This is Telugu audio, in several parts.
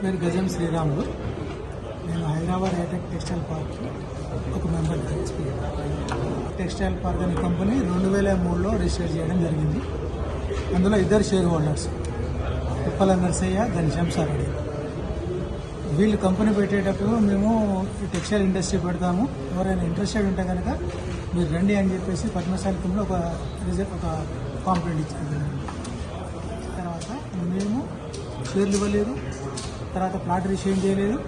పేరు గజం శ్రీరాములు. నేను హైదరాబాద్ హైటెక్ టెక్స్టైల్ పార్క్ ఒక మెంబర్ టెక్స్టైల్ పార్క్ అనే కంపెనీ రెండు వేల మూడులో రిజిస్టర్ చేయడం జరిగింది. అందులో ఇద్దరు షేర్ హోల్డర్స్ ఉప్పల నర్సయ్య ఘనశ్యామ్ సారడి వీళ్ళు కంపెనీ పెట్టేటప్పుడు మేము టెక్స్టైల్ ఇండస్ట్రీ పెడతాము. ఎవరైనా ఇంట్రెస్టెడ్ ఉంటే కనుక మీరు రండి అని చెప్పేసి పద్మశాలికంలో ఒక రిజల్ట్ ఒక కాంప్లైంట్ ఇచ్చారు. తర్వాత మేము షేర్లు ఇవ్వలేదు. తర్వాత ప్లాట్ రిజిస్ట్రేషన్ చేయలేదు.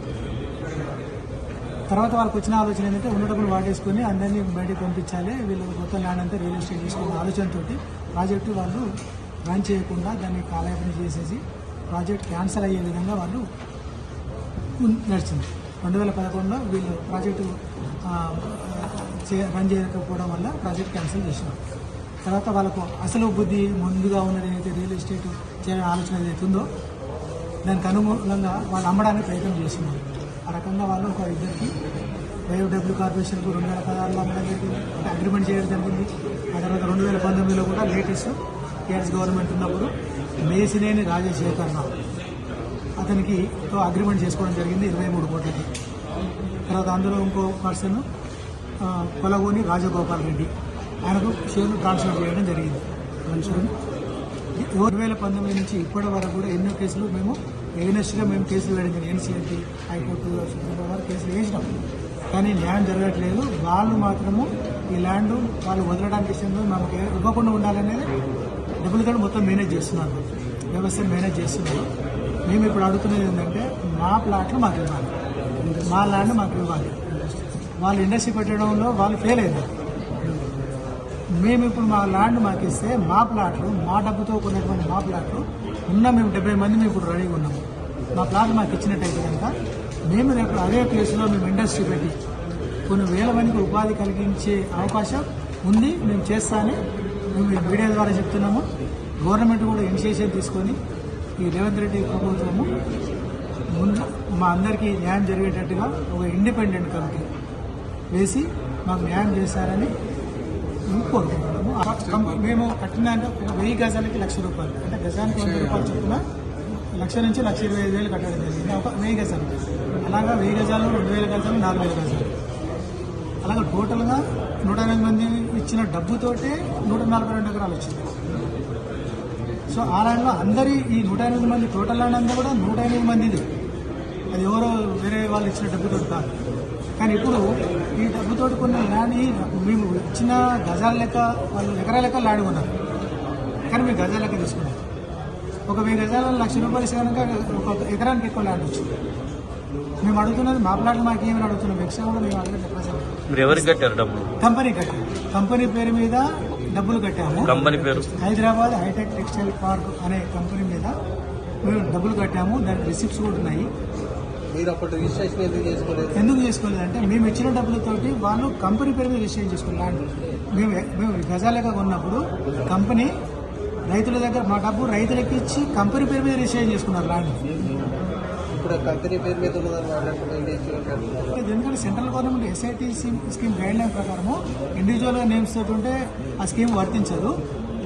తర్వాత వాళ్ళకి వచ్చిన ఆలోచన ఏంటంటే ఉన్న డబ్బులు వాడేసుకొని అందరినీ బయటకు పంపించాలి. వీళ్ళు మొత్తం ల్యాండ్ అంతా రియల్ ఎస్టేట్ తీసుకున్న ఆలోచనతోటి ప్రాజెక్టు వాళ్ళు రన్ చేయకుండా దాన్ని కాలయాపన చేసేసి ప్రాజెక్ట్ క్యాన్సిల్ అయ్యే విధంగా వాళ్ళు నడిచింది. రెండు వేల పదకొండులో వీళ్ళు ప్రాజెక్టు రన్ చేయకపోవడం వల్ల ప్రాజెక్ట్ క్యాన్సిల్ చేసినారు. తర్వాత వాళ్ళకు అసలు బుద్ధి ముందుగా ఉన్నది ఏదైతే రియల్ ఎస్టేట్ చేయాలని ఆలోచన ఏదైతే ఉందో దానికి అనుగుణంగా వాళ్ళు అమ్మడానికి ప్రయత్నం చేస్తున్నారు ఆ రకంగా వాళ్ళు ఒక ఇద్దరికి వైఎఫ్డబ్ల్యూ కార్పొరేషన్కు రెండు వేల పదహారులో అమ్మడం జరిగింది అగ్రిమెంట్ చేయడం జరిగింది. ఆ తర్వాత రెండు వేల పంతొమ్మిదిలో కూడా లేటెస్ట్ టీఆర్ఎస్ గవర్నమెంట్ ఉన్నప్పుడు మేసినేని రాజశేఖర్ రావు అతనికి తో అగ్రిమెంట్ చేసుకోవడం జరిగింది ఇరవై మూడు కోట్లకి. తర్వాత అందులో ఇంకో పర్సన్ కొలగోని రాజగోపాల్ రెడ్డి. ఆయనకు షేర్లు ట్రాన్స్ఫర్ చేయడం జరిగింది. రెండు వేల పంతొమ్మిది నుంచి ఇప్పటి వరకు కూడా ఎన్నో కేసులు మేము ఎగనెస్ట్గా మేము కేసులు వేయడం జరిగింది. ఎన్సీఎల్టీ హైకోర్టు సుప్రీంకోర్టు వారు కేసులు వేసినాం. కానీ ల్యాండ్ జరగట్లేదు. వాళ్ళు మాత్రము ఈ ల్యాండ్ వాళ్ళు వదలడానికి విషయంలో మాకు ఇవ్వకుండా ఉండాలనేది డబ్బులు కూడా మొత్తం మేనేజ్ చేస్తున్నారు. వ్యవస్థ మేనేజ్ చేస్తున్నారు. మేము ఇప్పుడు అడుగుతున్నది ఏంటంటే మా ప్లాట్లు మాకు ఇవ్వాలి. మా ల్యాండ్ మాకు ఇవ్వాలి. వాళ్ళు ఇండస్ట్రీ పెట్టడంలో వాళ్ళు ఫెయిల్ అయ్యారు మేము ఇప్పుడు మా ల్యాండ్ మాకు ఇస్తే మా ప్లాట్లు మా డబ్బుతో కొన్నటువంటి మా ప్లాట్లు ఉన్న మేము డెబ్బై మంది మేము ఇప్పుడు రెడీగా ఉన్నాము. మా ప్లాట్ మాకు ఇచ్చినట్టయితే కనుక మేము రేపు అదే ప్లేస్లో మేము ఇండస్ట్రీ పెట్టి కొన్ని వేల మందికి ఉపాధి కలిగించే అవకాశం ఉంది మేము చేస్తానే. మేము మీడియా ద్వారా చెప్తున్నాము. గవర్నమెంట్ కూడా ఇనిషియేషన్ తీసుకొని ఈ రేవంత్ రెడ్డి ప్రభుత్వము ముందు మా అందరికీ న్యాయం జరిగేటట్టుగా ఒక ఇండిపెండెంట్ కమిటీ వేసి మాకు న్యాయం చేశారని మేము మేము కట్టిన ఒక వెయ్యి గజాలకి లక్ష రూపాయలు. అంటే గజానికి వంద రూపాయలు చొప్పున లక్ష నుంచి లక్ష ఇరవై ఐదు వేలు కట్టడం జరిగింది. ఒక వెయ్యి గజాలు. అలాగా వెయ్యి గజాలు రెండు వేల గజాలు నాలుగు వేల గజాలు. అలాగే టోటల్గా నూట ఎనిమిది మంది ఇచ్చిన డబ్బుతోటే నూట నలభై రెండు ఎకరాలు వచ్చింది. సో ఆ ల్యాండ్లో అందరి ఈ నూట ఎనిమిది మంది టోటల్ ల్యాండ్ అంతా కూడా నూట ఎనిమిది మందిది. అది ఎవరో వేరే వాళ్ళు ఇచ్చిన డబ్బుతో కాదు. కానీ ఇప్పుడు ఈ డబ్బుతో కొన్న మేము ఇచ్చిన గజాల లెక్క వాళ్ళు ఎకరాల లెక్క ల్యాండ్ కొన్నారు. కానీ మేము గజాల లెక్క తీసుకున్నాం. ఒక వెయ్యి గజాల లక్ష రూపాయలు ఇస్తే కనుక ఒక ఎకరానికి ఎక్కువ ల్యాండ్ వచ్చింది మేము అడుగుతున్నది మా ప్లాట్లు మాకు ఏమని అడుగుతున్నాం ఎక్స్ట్రా కూడా మేము అడగలేదు మీరు ఎవరికి కట్టారు డబ్బులు? కంపెనీ కట్టాము కంపెనీ పేరు మీద డబ్బులు కట్టాము. కంపెనీ పేరు? హైదరాబాద్ హైటెక్ టెక్స్టైల్ పార్క్ అనే కంపెనీ మీద మేము డబ్బులు కట్టాము. దానికి రిసిప్ట్స్ కూడా ఉన్నాయి. మీరు అప్పుడు రిజిస్ట్రేషన్ ఎందుకు చేసుకోలేదు? ఎందుకు చేసుకోలేదంటే మేము ఇచ్చిన డబ్బులతోటి వాళ్ళు కంపెనీ పేరు మీద రిజిస్ట్రేషన్ చేసుకున్నారు. మేము మేము గజాలుగా కొన్నప్పుడు కంపెనీ రైతుల దగ్గర మా డబ్బు రైతులకి ఇచ్చి కంపెనీ పేరు మీద రిజిస్ట్రేషన్ చేసుకున్నారు ల్యాండ్. ఇప్పుడు కంపెనీ పేరు మీద ఎందుకంటే central government SIT scheme guideline ప్రకారము ఇండివిజువల్గా నేమ్స్ తోటి ఉంటే ఆ స్కీమ్ వర్తించదు.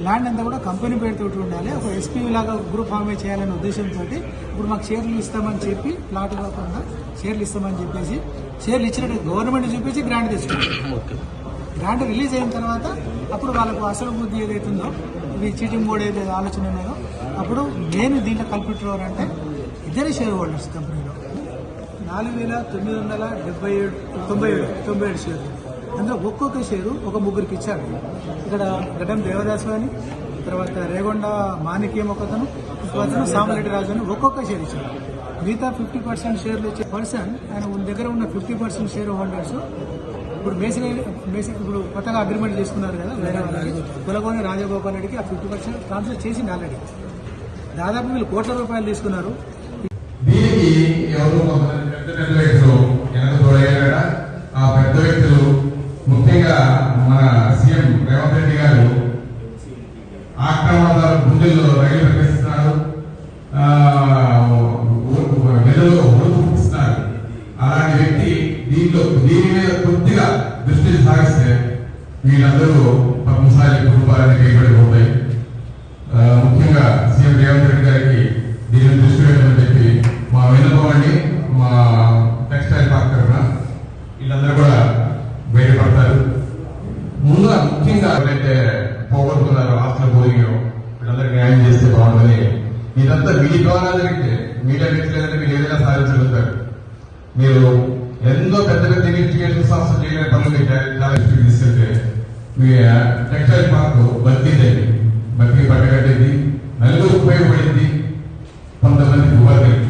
ల్యాండ్ అంతా కూడా కంపెనీ పేరుతోటి ఉండాలి. ఒక ఎస్పీ లాగా గ్రూప్ ఫార్మే చేయాలనే ఉద్దేశంతో ఇప్పుడు మాకు షేర్లు ఇస్తామని చెప్పి ప్లాట్ కాకుండా షేర్లు ఇస్తామని చెప్పేసి షేర్లు ఇచ్చినట్టు గవర్నమెంట్ చూపించి గ్రాంట్ తీసుకుంటాం ఓకే. గ్రాంట్ రిలీజ్ అయిన తర్వాత అప్పుడు వాళ్ళకు అసలు బుద్ధి ఏదైతే ఉందో ఇది చీటింగ్ బోర్డ్ ఏదైతే ఆలోచన ఉన్నదో అప్పుడు నేను దీంట్లో కల్పిటర్ అంటే ఇద్దరే షేర్ హోల్డర్స్ కంపెనీలో నాలుగు వేల తొమ్మిది వందల డెబ్బై ఏడు తొంభై ఏడు తొంభై ఏడు షేర్లు అందులో ఒక్కొక్క షేరు ఒక ముగ్గురికి ఇచ్చాడు ఇక్కడ గడ్డం దేవదాసు అని తర్వాత రేగొండ మాణిక్యం ఒకతను ఇంకో సామరెడ్డి రాజు అని ఒక్కొక్క షేర్ ఇచ్చాడు మిగతా ఫిఫ్టీ పర్సెంట్ షేర్లు ఇచ్చే పర్సన్ ఆయన దగ్గర ఉన్న ఫిఫ్టీ పర్సెంట్ షేర్ హోల్డర్స్ ఇప్పుడు మేసిన మేసిన ఇప్పుడు కొత్తగా అగ్రిమెంట్ చేసుకున్నారు కదా వేరే వాళ్ళకి కులగోని రాజగోపాల్ రెడ్డికి ఆ ఫిఫ్టీ పర్సెంట్ ట్రాన్స్ఫర్ చేసింది ఆల్రెడీ. దాదాపు వీళ్ళు కోట్ల రూపాయలు తీసుకున్నారు. దీనికి ఎవరు పెద్ద పెద్ద వ్యక్తులు వెనక ఆ పెద్ద వ్యక్తులు మన సీఎం రేవంత్ రెడ్డి గారు ఆక్రమణ గుండెల్లో రైలు ప్రవేశిస్తున్నారు మెదడులో ఉడుకు పుట్టిస్తున్నారు అలాంటి వ్యక్తి దీంట్లో దీని మీద కొద్దిగా దృష్టి సాగిస్తే వీళ్ళందరూ పద్మశాలి కుటుంబాలన్నీ కైబడిపోతాయి ఆ, ముఖ్యంగా సీఎం రేవంత్ రెడ్డి గారికి దీనిని దృష్టి ఇదంతా మీది ద్వారా జరిగితే మీడియా వ్యక్తులంటే మీరు ఏదైనా సాధించగలుగుతారు. మీరు ఎంతో పెద్ద పెద్ద ఇన్వెస్టిగేషన్ సంస్థలు చేయలేని పనులు తీసుకెళ్తే మీ టెక్స్టైల్ పార్క్ బతికిందండి బతికి పట్టగట్టేది నలుగురు ఉపయోగపడింది కొంతమంది ఉపయోగించింది